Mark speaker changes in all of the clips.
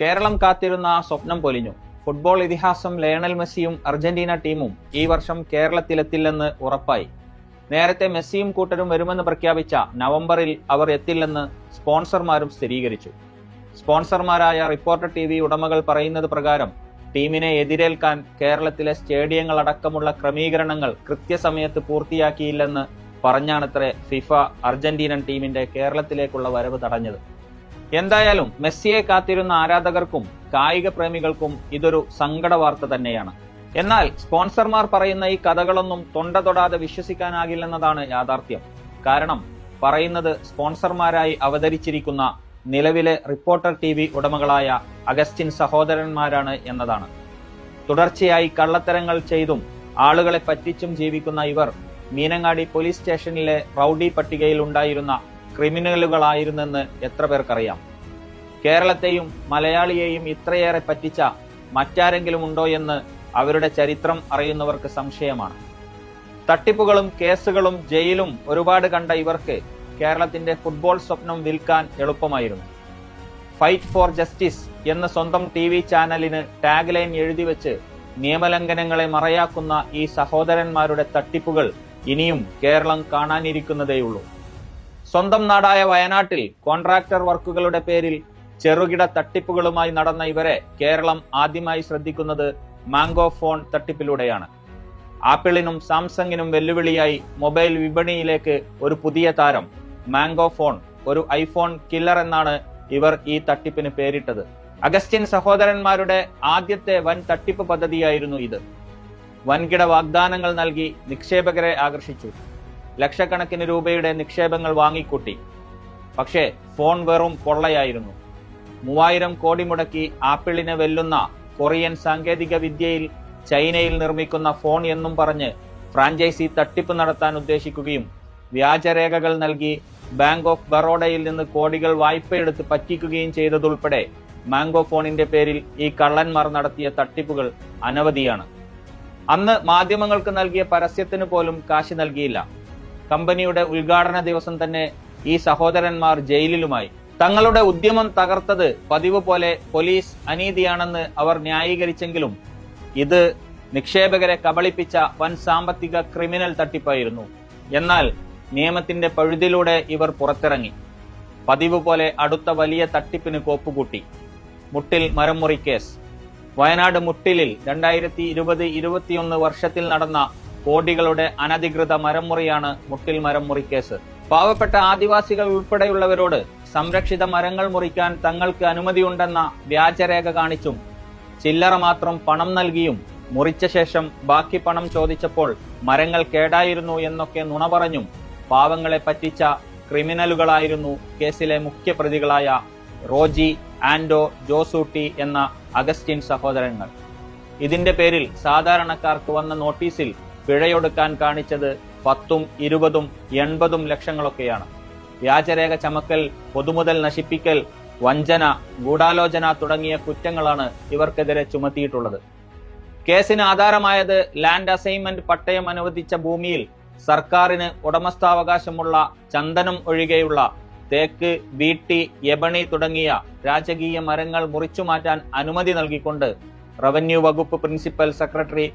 Speaker 1: കേരളം കാത്തിരുന്ന സ്വപ്നം പൊലിഞ്ഞു. ഫുട്ബോൾ ഇതിഹാസം ലയണൽ മെസ്സിയും അർജന്റീന ടീമും ഈ വർഷം കേരളത്തിലെത്തില്ലെന്ന് ഉറപ്പായി. നേരത്തെ മെസ്സിയും കൂട്ടരും വരുമെന്ന് പ്രഖ്യാപിച്ച നവംബറിൽ അവർ എത്തില്ലെന്ന് സ്പോൺസർമാരും സ്ഥിരീകരിച്ചു. സ്പോൺസർമാരായ റിപ്പോർട്ടർ ടി ഉടമകൾ പറയുന്നത് പ്രകാരം ടീമിനെ എതിരേൽക്കാൻ കേരളത്തിലെ സ്റ്റേഡിയങ്ങൾ അടക്കമുള്ള ക്രമീകരണങ്ങൾ കൃത്യസമയത്ത് പൂർത്തിയാക്കിയില്ലെന്ന് പറഞ്ഞാണത്രേ ഫിഫ അർജന്റീനൻ ടീമിന്റെ കേരളത്തിലേക്കുള്ള വരവ് തടഞ്ഞത്. എന്തായാലും മെസ്സിയെ കാത്തിരുന്ന ആരാധകർക്കും കായിക പ്രേമികൾക്കും ഇതൊരു സങ്കട വാർത്ത തന്നെയാണ്. എന്നാൽ സ്പോൺസർമാർ പറയുന്ന ഈ കഥകളൊന്നും തൊണ്ട തൊടാതെ വിശ്വസിക്കാനാകില്ലെന്നതാണ് യാഥാർത്ഥ്യം. കാരണം പറയുന്നത് സ്പോൺസർമാരായി അവതരിച്ചിരിക്കുന്ന നിലവിലെ റിപ്പോർട്ടർ ടി വി ഉടമകളായ അഗസ്റ്റിൻ സഹോദരന്മാരാണ് എന്നതാണ്. തുടർച്ചയായി കള്ളത്തരങ്ങൾ ചെയ്തും ആളുകളെ പറ്റിച്ചും ജീവിക്കുന്ന ഇവർ മീനങ്ങാടി പോലീസ് സ്റ്റേഷനിലെ റൌഡി പട്ടികയിൽ ഉണ്ടായിരുന്ന ക്രിമിനലുകളായിരുന്നെന്ന് എത്ര പേർക്കറിയാം? കേരളത്തെയും മലയാളിയെയും ഇത്രയേറെ പറ്റിച്ച മറ്റാരെങ്കിലും ഉണ്ടോ എന്ന് അവരുടെ ചരിത്രം അറിയുന്നവർക്ക് സംശയമാണ്. തട്ടിപ്പുകളും കേസുകളും ജയിലും ഒരുപാട് കണ്ട ഇവർക്ക് കേരളത്തിന്റെ ഫുട്ബോൾ സ്വപ്നം വിൽക്കാൻ എളുപ്പമായിരുന്നു. ഫൈറ്റ് ഫോർ ജസ്റ്റിസ് എന്ന സ്വന്തം ടി വി ചാനലിന് ടാഗ് ലൈൻ എഴുതി വെച്ച് നിയമലംഘനങ്ങളെ മറയാക്കുന്ന ഈ സഹോദരന്മാരുടെ തട്ടിപ്പുകൾ ഇനിയും കേരളം കാണാനിരിക്കുന്നതേയുള്ളൂ. സ്വന്തം നാടായ വയനാട്ടിൽ കോൺട്രാക്ടർ വർക്കുകളുടെ പേരിൽ ചെറുകിട തട്ടിപ്പുകളുമായി നടന്ന ഇവരെ കേരളം ആദ്യമായി ശ്രദ്ധിക്കുന്നത് മാംഗോ ഫോൺ തട്ടിപ്പിലൂടെയാണ്. ആപ്പിളിനും സാംസങ്ങിനും വെല്ലുവിളിയായി മൊബൈൽ വിപണിയിലേക്ക് ഒരു പുതിയ താരം മാംഗോ ഫോൺ ഒരു ഐഫോൺ കില്ലർ എന്നാണ് ഇവർ ഈ തട്ടിപ്പിന് പേരിട്ടത്. അഗസ്റ്റിൻ സഹോദരന്മാരുടെ ആദ്യത്തെ വൻ തട്ടിപ്പ് പദ്ധതിയായിരുന്നു ഇത്. വൻകിട വാഗ്ദാനങ്ങൾ നൽകി നിക്ഷേപകരെ ആകർഷിച്ചു. ലക്ഷക്കണക്കിന് രൂപയുടെ നിക്ഷേപങ്ങൾ വാങ്ങിക്കൂട്ടി. പക്ഷേ ഫോൺ വെറും പൊള്ളയായിരുന്നു. മൂവായിരം കോടി മുടക്കി ആപ്പിളിനെ വെല്ലുന്ന കൊറിയൻ സാങ്കേതിക വിദ്യയിൽ ചൈനയിൽ നിർമ്മിക്കുന്ന ഫോൺ എന്നും പറഞ്ഞ് ഫ്രാഞ്ചൈസി തട്ടിപ്പ് നടത്താൻ ഉദ്ദേശിക്കുകയും വ്യാജരേഖകൾ നൽകി ബാങ്ക് ഓഫ് ബറോഡയിൽ നിന്ന് കോടികൾ വായ്പയെടുത്ത് പറ്റിക്കുകയും ചെയ്തതുൾപ്പെടെ മാംഗോ ഫോണിന്റെ പേരിൽ ഈ കള്ളന്മാർ നടത്തിയ തട്ടിപ്പുകൾ അനവധിയാണ്. അന്ന് മാധ്യമങ്ങൾക്ക് നൽകിയ പരസ്യത്തിന് പോലും കാശ് നൽകിയില്ല. കമ്പനിയുടെ ഉദ്ഘാടന ദിവസം തന്നെ ഈ സഹോദരന്മാർ ജയിലിലുമായി. തങ്ങളുടെ ഉദ്യമം തകർത്തത് പതിവ് പോലെ പോലീസ് അനീതിയാണെന്ന് അവർ ന്യായീകരിച്ചെങ്കിലും ഇത് നിക്ഷേപകരെ കബളിപ്പിച്ച വൻ സാമ്പത്തിക ക്രിമിനൽ തട്ടിപ്പായിരുന്നു. എന്നാൽ നിയമത്തിന്റെ പഴുതിലൂടെ ഇവർ പുറത്തിറങ്ങി. പതിവ് പോലെ അടുത്ത വലിയ തട്ടിപ്പിന് കോപ്പുകൂട്ടി. മുട്ടിൽ മരംമുറി കേസ്. വയനാട് മുട്ടിലിൽ രണ്ടായിരത്തി ഇരുപത് ഇരുപത്തിയൊന്ന് വർഷത്തിൽ നടന്ന കോടികളുടെ അനധികൃത മരംമുറിയാണ് മുട്ടിൽ മരംമുറി കേസ്. പാവപ്പെട്ട ആദിവാസികൾ ഉൾപ്പെടെയുള്ളവരോട് സംരക്ഷിത മരങ്ങൾ മുറിക്കാൻ തങ്ങൾക്ക് അനുമതിയുണ്ടെന്ന വ്യാജരേഖ കാണിച്ചും ചില്ലറ മാത്രം പണം നൽകിയും മുറിച്ച ശേഷം ബാക്കി പണം ചോദിച്ചപ്പോൾ മരങ്ങൾ കേടായിരുന്നു എന്നൊക്കെ നുണ പറഞ്ഞും പാവങ്ങളെ പറ്റിച്ച ക്രിമിനലുകളായിരുന്നു കേസിലെ മുഖ്യ പ്രതികളായ റോജി ആൻഡോ ജോസൂട്ടി എന്ന അഗസ്റ്റിൻ സഹോദരങ്ങൾ. ഇതിന്റെ പേരിൽ സാധാരണക്കാർക്ക് വന്ന നോട്ടീസിൽ പിഴയൊടുക്കാൻ കാണിച്ചത് പത്തും ഇരുപതും എൺപതും ലക്ഷങ്ങളൊക്കെയാണ്. വ്യാജരേഖ ചമക്കൽ പൊതുമുതൽ നശിപ്പിക്കൽ വഞ്ചന ഗൂഢാലോചന തുടങ്ങിയ കുറ്റങ്ങളാണ് ഇവർക്കെതിരെ ചുമത്തിയിട്ടുള്ളത്. കേസിന് ആധാരമായത് ലാൻഡ് അസൈൻമെന്റ് പട്ടയം അനുവദിച്ച ഭൂമിയിൽ സർക്കാരിന് ഉടമസ്ഥാവകാശമുള്ള ചന്ദനം ഒഴികെയുള്ള തേക്ക് ബീട്ടി എബണി തുടങ്ങിയ രാജകീയ മരങ്ങൾ മുറിച്ചു മാറ്റാൻ അനുമതി നൽകിക്കൊണ്ട് റവന്യൂ വകുപ്പ് പ്രിൻസിപ്പൽ സെക്രട്ടറി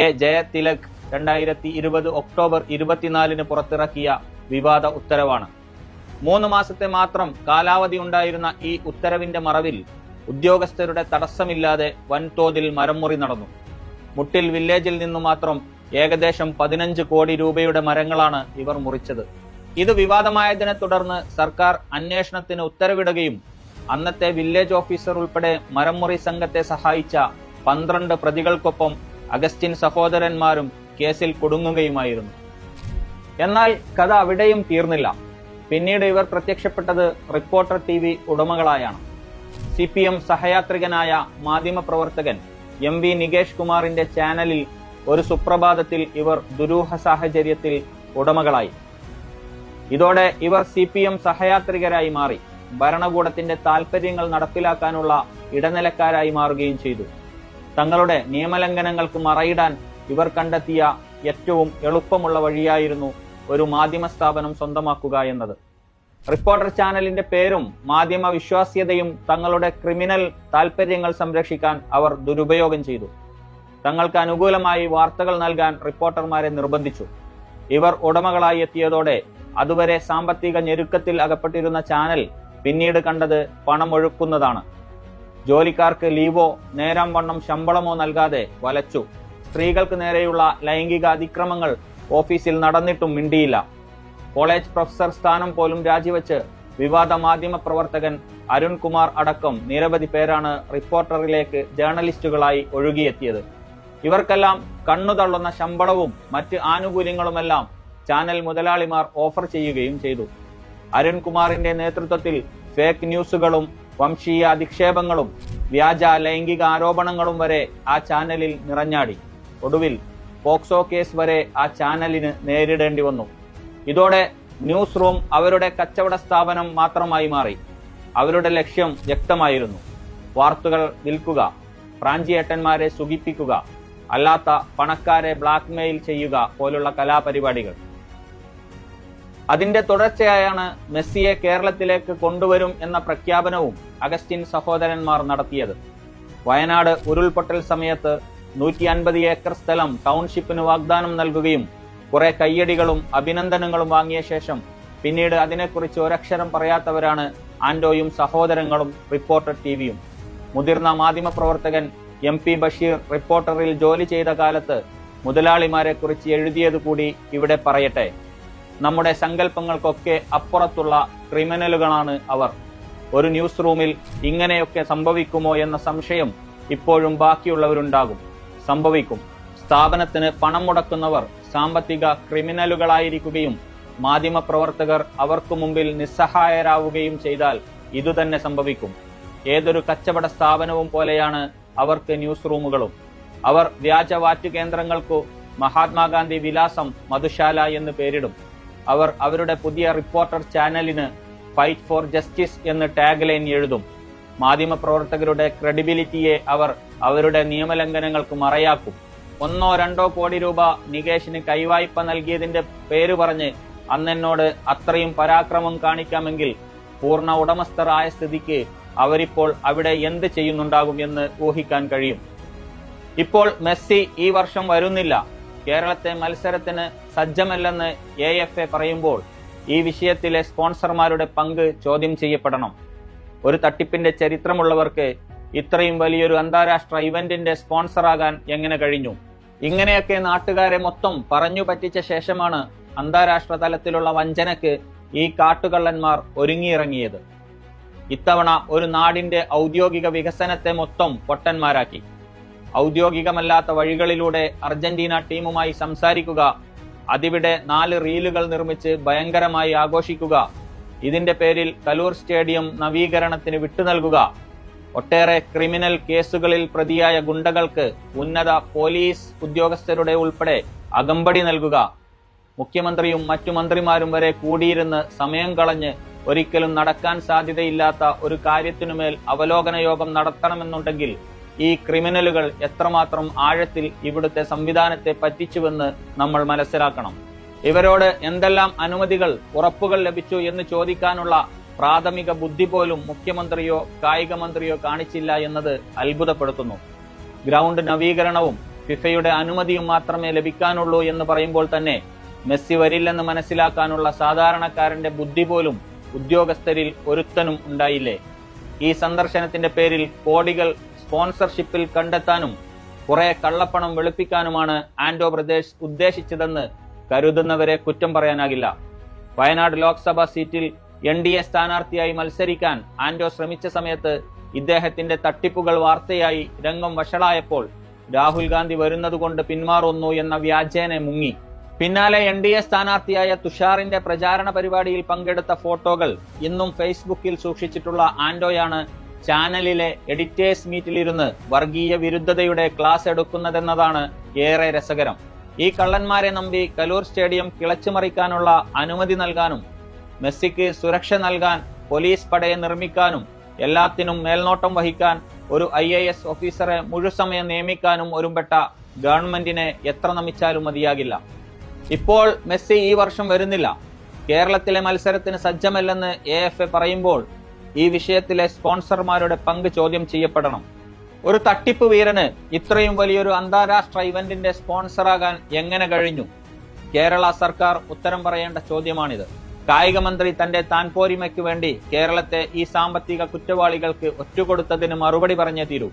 Speaker 1: എ ജയതിലക് രണ്ടായിരത്തി ഇരുപത് ഒക്ടോബർ ഇരുപത്തിനാലിന് പുറത്തിറക്കിയ വിവാദ ഉത്തരവാണ്. മൂന്ന് മാസത്തെ മാത്രം കാലാവധി ഉണ്ടായിരുന്ന ഈ ഉത്തരവിന്റെ മറവിൽ ഉദ്യോഗസ്ഥരുടെ തടസ്സമില്ലാതെ വൻതോതിൽ മരംമുറി നടന്നു. മുട്ടിൽ വില്ലേജിൽ നിന്നു മാത്രം ഏകദേശം പതിനഞ്ച് കോടി രൂപയുടെ മരങ്ങളാണ് ഇവർ മുറിച്ചത്. ഇത് വിവാദമായതിനെ തുടർന്ന് സർക്കാർ അന്വേഷണത്തിന് ഉത്തരവിടുകയും അന്നത്തെ വില്ലേജ് ഓഫീസർ ഉൾപ്പെടെ മരംമുറി സംഘത്തെ സഹായിച്ച പന്ത്രണ്ട് പ്രതികൾക്കൊപ്പം അഗസ്റ്റിൻ സഹോദരന്മാരും കേസിൽ കുടുങ്ങുകയുമായിരുന്നു. എന്നാൽ കഥ അവിടെയും തീർന്നില്ല. പിന്നീട് ഇവർ പ്രത്യക്ഷപ്പെട്ടത് റിപ്പോർട്ടർ ടി വി ഉടമകളായാണ്. സി പി എം സഹയാത്രികനായ മാധ്യമപ്രവർത്തകൻ എം വി നികേഷ് കുമാറിന്റെ ചാനലിൽ ഒരു സുപ്രഭാതത്തിൽ ഇവർ ദുരൂഹ സാഹചര്യത്തിൽ ഉടമകളായി. ഇതോടെ ഇവർ സി പി എം സഹയാത്രികരായി മാറി. ഭരണകൂടത്തിന്റെ താൽപര്യങ്ങൾ നടപ്പിലാക്കാനുള്ള ഇടനിലക്കാരായി മാറുകയും ചെയ്തു. തങ്ങളുടെ നിയമലംഘനങ്ങൾക്ക് മറയിടാൻ ഇവർ കണ്ടെത്തിയ ഏറ്റവും എളുപ്പമുള്ള വഴിയായിരുന്നു ഒരു മാധ്യമ സ്ഥാപനം സ്വന്തമാക്കുക എന്നത്. റിപ്പോർട്ടർ ചാനലിന്റെ പേരും മാധ്യമ വിശ്വാസ്യതയും തങ്ങളുടെ ക്രിമിനൽ താൽപര്യങ്ങൾ സംരക്ഷിക്കാൻ അവർ ദുരുപയോഗം ചെയ്തു. തങ്ങൾക്ക് അനുകൂലമായി വാർത്തകൾ നൽകാൻ റിപ്പോർട്ടർമാരെ നിർബന്ധിച്ചു. ഇവർ ഉടമകളായി എത്തിയതോടെ അതുവരെ സാമ്പത്തിക ഞെരുക്കത്തിൽ അകപ്പെട്ടിരുന്ന ചാനൽ പിന്നീട് കണ്ടത് പണമൊഴുക്കുന്നതാണ്. ജോലിക്കാർക്ക് ലീവോ നേരം വണ്ണം ശമ്പളമോ നൽകാതെ വലച്ചു. സ്ത്രീകൾക്ക് നേരെയുള്ള ലൈംഗിക അതിക്രമങ്ങൾ ഓഫീസിൽ നടന്നിട്ടും മിണ്ടിയില്ല. കോളേജ് പ്രൊഫസർ സ്ഥാനം പോലും രാജിവെച്ച് വിവാദ മാധ്യമ പ്രവർത്തകൻ അരുൺകുമാർ അടക്കം നിരവധി പേരാണ് റിപ്പോർട്ടറിലേക്ക് ജേർണലിസ്റ്റുകളായി ഒഴുകിയെത്തിയത്. ഇവർക്കെല്ലാം കണ്ണുതള്ളുന്ന ശമ്പളവും മറ്റ് ആനുകൂല്യങ്ങളുമെല്ലാം ചാനൽ മുതലാളിമാർ ഓഫർ ചെയ്യുകയും ചെയ്തു. അരുൺകുമാറിന്റെ നേതൃത്വത്തിൽ ഫേക്ക് ന്യൂസുകളും വംശീയ അധിക്ഷേപങ്ങളും വ്യാജ ലൈംഗിക ആരോപണങ്ങളും വരെ ആ ചാനലിൽ നിറഞ്ഞാടി. ഒടുവിൽ പോക്സോ കേസ് വരെ ആ ചാനലിന് നേരിടേണ്ടി വന്നു. ഇതോടെ ന്യൂസ് റൂം അവരുടെ കച്ചവട സ്ഥാപനം മാത്രമായി മാറി. അവരുടെ ലക്ഷ്യം വ്യക്തമായിരുന്നു. വാർത്തകൾ വിൽക്കുക പ്രാഞ്ചിയേട്ടന്മാരെ സുഖിപ്പിക്കുക അല്ലാത്ത പണക്കാരെ ബ്ലാക്ക്മെയിൽ ചെയ്യുക പോലുള്ള കലാപരിപാടികൾ. അതിന്റെ തുടർച്ചയായാണ് മെസ്സിയെ കേരളത്തിലേക്ക് കൊണ്ടുവരും എന്ന പ്രഖ്യാപനവും അഗസ്റ്റിൻ സഹോദരന്മാർ നടത്തിയത്. വയനാട് ഉരുൾപൊട്ടൽ സമയത്ത് നൂറ്റി അൻപത് ഏക്കർ സ്ഥലം ടൗൺഷിപ്പിന് വാഗ്ദാനം നൽകുകയും കുറെ കയ്യടികളും അഭിനന്ദനങ്ങളും വാങ്ങിയ ശേഷം പിന്നീട് അതിനെക്കുറിച്ച് ഒരക്ഷരം പറയാത്തവരാണ് ആൻഡോയും സഹോദരങ്ങളും റിപ്പോർട്ടർ ടിവിയും. മുതിർന്ന മാധ്യമപ്രവർത്തകൻ എം പി ബഷീർ റിപ്പോർട്ടറിൽ ജോലി ചെയ്ത കാലത്ത് മുതലാളിമാരെ കുറിച്ച് എഴുതിയത് കൂടി ഇവിടെ പറയട്ടെ. നമ്മുടെ സങ്കല്പങ്ങൾക്കൊക്കെ അപ്പുറത്തുള്ള ക്രിമിനലുകളാണ് അവർ. ഒരു ന്യൂസ് റൂമിൽ ഇങ്ങനെയൊക്കെ സംഭവിക്കുമോ എന്ന സംശയം ഇപ്പോഴും ബാക്കിയുള്ളവരുണ്ടാകും. സംഭവിക്കും. സ്ഥാപനത്തിന് പണം മുടക്കുന്നവർ സാമ്പത്തിക ക്രിമിനലുകളായിരിക്കുകയും മാധ്യമപ്രവർത്തകർ അവർക്ക് മുമ്പിൽ നിസ്സഹായരാവുകയും ചെയ്താൽ ഇതുതന്നെ സംഭവിക്കും. ഏതൊരു കച്ചവട സ്ഥാപനവും പോലെയാണ് അവർക്ക് ന്യൂസ് റൂമുകളും. അവർ വ്യാജ വാറ്റ് കേന്ദ്രങ്ങൾക്കു മഹാത്മാഗാന്ധി വിലാസം മധുശാല എന്ന് പേരിടും. അവർ അവരുടെ പുതിയ റിപ്പോർട്ടർ ചാനലിന് ഫൈറ്റ് ഫോർ ജസ്റ്റിസ് എന്ന് ടാഗ് ലൈൻ എഴുതും. മാധ്യമപ്രവർത്തകരുടെ ക്രെഡിബിലിറ്റിയെ അവർ അവരുടെ നിയമലംഘനങ്ങൾക്ക് മറയാക്കും. ഒന്നോ രണ്ടോ കോടി രൂപ നികേഷിന് കൈവായ്പ നൽകിയതിന്റെ പേര് പറഞ്ഞ് അന്നെന്നോട് അത്രയും പരാക്രമം കാണിക്കാമെങ്കിൽ പൂർണ ഉടമസ്ഥരായ സ്ഥിതിക്ക് അവരിപ്പോൾ അവിടെ എന്ത് ചെയ്യുന്നുണ്ടാകും എന്ന് ഊഹിക്കാൻ കഴിയും. ഇപ്പോൾ മെസ്സി ഈ വർഷം വരുന്നില്ല. കേരളത്തെ മത്സരത്തിന് സജ്ജമല്ലെന്ന് എ പറയുമ്പോൾ ഈ വിഷയത്തിലെ സ്പോൺസർമാരുടെ പങ്ക് ചോദ്യം ചെയ്യപ്പെടണം. ഒരു തട്ടിപ്പിന്റെ ചരിത്രമുള്ളവർക്ക് ഇത്രയും വലിയൊരു അന്താരാഷ്ട്ര ഇവന്റിന്റെ സ്പോൺസറാകാൻ എങ്ങനെ കഴിഞ്ഞു? ഇങ്ങനെയൊക്കെ നാട്ടുകാരെ മൊത്തം പറഞ്ഞു പറ്റിച്ച ശേഷമാണ് അന്താരാഷ്ട്ര തലത്തിലുള്ള വഞ്ചനക്ക് ഈ കാട്ടുകള്ളന്മാർ ഒരുങ്ങിയിറങ്ങിയത്. ഇത്തവണ ഒരു നാടിന്റെ ഔദ്യോഗിക വികസനത്തെ മൊത്തം പൊട്ടന്മാരാക്കി. ഔദ്യോഗികമല്ലാത്ത വഴികളിലൂടെ അർജന്റീന ടീമുമായി സംസാരിക്കുക അതിവിടെ നാല് റീലുകൾ നിർമ്മിച്ച് ഭയങ്കരമായി ആഘോഷിക്കുക ഇതിന്റെ പേരിൽ കലൂർ സ്റ്റേഡിയം നവീകരണത്തിന് വിട്ടുനൽകുക ഒട്ടേറെ ക്രിമിനൽ കേസുകളിൽ പ്രതിയായ ഗുണ്ടകൾക്ക് ഉന്നത പോലീസ് ഉദ്യോഗസ്ഥരുടെ ഉൾപ്പെടെ അകമ്പടി നൽകുക. മുഖ്യമന്ത്രിയും മറ്റു മന്ത്രിമാരും വരെ കൂടിയിരുന്ന് സമയം കളഞ്ഞ് ഒരിക്കലും നടക്കാൻ സാധ്യതയില്ലാത്ത ഒരു കാര്യത്തിനുമേൽ അവലോകന യോഗം നടത്തണമെന്നുണ്ടെങ്കിൽ ഈ ക്രിമിനലുകൾ എത്രമാത്രം ആഴത്തിൽ ഇവിടുത്തെ സംവിധാനത്തെ പറ്റിച്ചുവെന്ന് നമ്മൾ മനസ്സിലാക്കണം. ഇവരോട് എന്തെല്ലാം അനുമതികൾ ഉറപ്പുകൾ ലഭിച്ചു എന്ന് ചോദിക്കാനുള്ള പ്രാഥമിക ബുദ്ധി പോലും മുഖ്യമന്ത്രിയോ കായിക മന്ത്രിയോ കാണിച്ചില്ല എന്നത് അത്ഭുതപ്പെടുത്തുന്നു. ഗ്രൗണ്ട് നവീകരണവും ഫിഫയുടെ അനുമതിയും മാത്രമേ ലഭിക്കാനുള്ളൂ എന്ന് പറയുമ്പോൾ തന്നെ മെസ്സി വരില്ലെന്ന് മനസ്സിലാക്കാനുള്ള സാധാരണക്കാരന്റെ ബുദ്ധി പോലും ഉദ്യോഗസ്ഥരിൽ ഒരുത്തനും ഉണ്ടായില്ലേ? ഈ സന്ദർശനത്തിന്റെ പേരിൽ കോടികൾ സ്പോൺസർഷിപ്പിൽ കണ്ടെത്താനും കുറെ കള്ളപ്പണം വെളുപ്പിക്കാനുമാണ് ആൻഡോ പ്രദേശ് ഉദ്ദേശിച്ചതെന്ന് കരുതുന്നവരെ കുറ്റം പറയാനാകില്ല. വയനാട് ലോക്സഭാ സീറ്റിൽ എൻ ഡി എ സ്ഥാനാർത്ഥിയായി മത്സരിക്കാൻ ആൻഡോ ശ്രമിച്ച സമയത്ത് ഇദ്ദേഹത്തിന്റെ തട്ടിപ്പുകൾ വാർത്തയായി രംഗം വഷളായപ്പോൾ രാഹുൽ ഗാന്ധി വരുന്നതുകൊണ്ട് പിന്മാറുന്നു എന്ന വ്യാജേനെ മുങ്ങി. പിന്നാലെ എൻ ഡി എ സ്ഥാനാർത്ഥിയായ തുഷാറിന്റെ പ്രചാരണ പരിപാടിയിൽ പങ്കെടുത്ത ഫോട്ടോകൾ ഇന്നും ഫേസ്ബുക്കിൽ സൂക്ഷിച്ചിട്ടുള്ള ആൻഡോയാണ് ചാനലിലെ എഡിറ്റേഴ്സ് മീറ്റിലിരുന്ന് വർഗീയ വിരുദ്ധതയുടെ ക്ലാസ് എടുക്കുന്നതെന്നതാണ് ഏറെ രസകരം. ഈ കള്ളന്മാരെ നമ്പി കലൂർ സ്റ്റേഡിയം കിളച്ചുമറിക്കാനുള്ള അനുമതി നൽകാനും മെസ്സിക്ക് സുരക്ഷ നൽകാൻ പോലീസ് പടയെ നിർമ്മിക്കാനും എല്ലാത്തിനും മേൽനോട്ടം വഹിക്കാൻ ഒരു ഐ എ എസ് ഓഫീസറെ മുഴുസമയം നിയമിക്കാനും ഒരുമ്പെട്ട ഗവൺമെന്റിനെ എത്ര നമിച്ചാലും മതിയാകില്ല. ഇപ്പോൾ മെസ്സി ഈ വർഷം വരുന്നില്ല. കേരളത്തിലെ മത്സരത്തിന് സജ്ജമല്ലെന്ന് എ പറയുമ്പോൾ ഈ വിഷയത്തിലെ സ്പോൺസർമാരുടെ പങ്ക് ചോദ്യം ചെയ്യപ്പെടണം. ഒരു തട്ടിപ്പ് വീരന് ഇത്രയും വലിയൊരു അന്താരാഷ്ട്ര ഇവന്റിന്റെ സ്പോൺസറാകാൻ എങ്ങനെ കഴിഞ്ഞു? കേരള സർക്കാർ ഉത്തരം പറയേണ്ട ചോദ്യമാണിത്. കായിക മന്ത്രി തന്റെ താൻപോരിമയ്ക്ക് വേണ്ടി കേരളത്തെ ഈ സാമ്പത്തിക കുറ്റവാളികൾക്ക് ഒറ്റുകൊടുത്തതിന് മറുപടി പറഞ്ഞേ തീരൂ.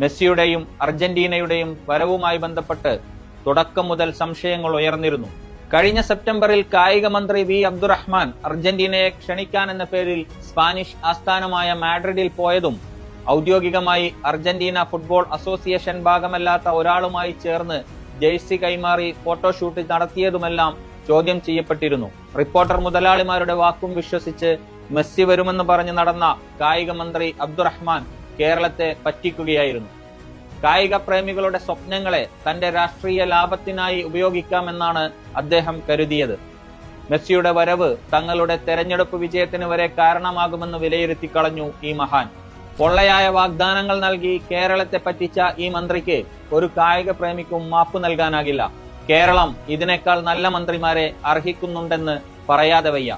Speaker 1: മെസ്സിയുടെയും അർജന്റീനയുടെയും വരവുമായി ബന്ധപ്പെട്ട് തുടക്കം മുതൽ സംശയങ്ങൾ ഉയർന്നിരുന്നു. കഴിഞ്ഞ സെപ്റ്റംബറിൽ കായിക മന്ത്രി വി. അബ്ദുറഹ്മാൻ അർജന്റീനയെ ക്ഷണിക്കാൻ എന്ന പേരിൽ സ്പാനിഷ് ആസ്ഥാനമായ മാഡ്രിഡിൽ പോയതും ഔദ്യോഗികമായി അർജന്റീന ഫുട്ബോൾ അസോസിയേഷൻ ഭാഗമല്ലാത്ത ഒരാളുമായി ചേർന്ന് ജേഴ്സി കൈമാറി ഫോട്ടോഷൂട്ട് നടത്തിയതുമെല്ലാം ചോദ്യം ചെയ്യപ്പെട്ടിരുന്നു. റിപ്പോർട്ടർ മുതലാളിമാരുടെ വാക്കും വിശ്വസിച്ച് മെസ്സി വരുമെന്ന് പറഞ്ഞ് നടന്ന കായിക മന്ത്രി അബ്ദുറഹ്മാൻ കേരളത്തെ പറ്റിക്കുകയായിരുന്നു. കായിക പ്രേമികളുടെ സ്വപ്നങ്ങളെ തന്റെ രാഷ്ട്രീയ ലാഭത്തിനായി ഉപയോഗിക്കാമെന്നാണ് അദ്ദേഹം കരുതിയത്. മെസ്സിയുടെ വരവ് തങ്ങളുടെ തെരഞ്ഞെടുപ്പ് വിജയത്തിന് വരെ കാരണമാകുമെന്ന് വിലയിരുത്തി കളഞ്ഞു ഈ മഹാൻ. പൊള്ളയായ വാഗ്ദാനങ്ങൾ നൽകി കേരളത്തെ പറ്റിച്ച ഈ മന്ത്രിക്ക് ഒരു കായിക പ്രേമിക്കും മാപ്പ് നൽകാനാകില്ല. കേരളം ഇതിനേക്കാൾ നല്ല മന്ത്രിമാരെ അർഹിക്കുന്നുണ്ടെന്ന് പറയാതെ വയ്യ.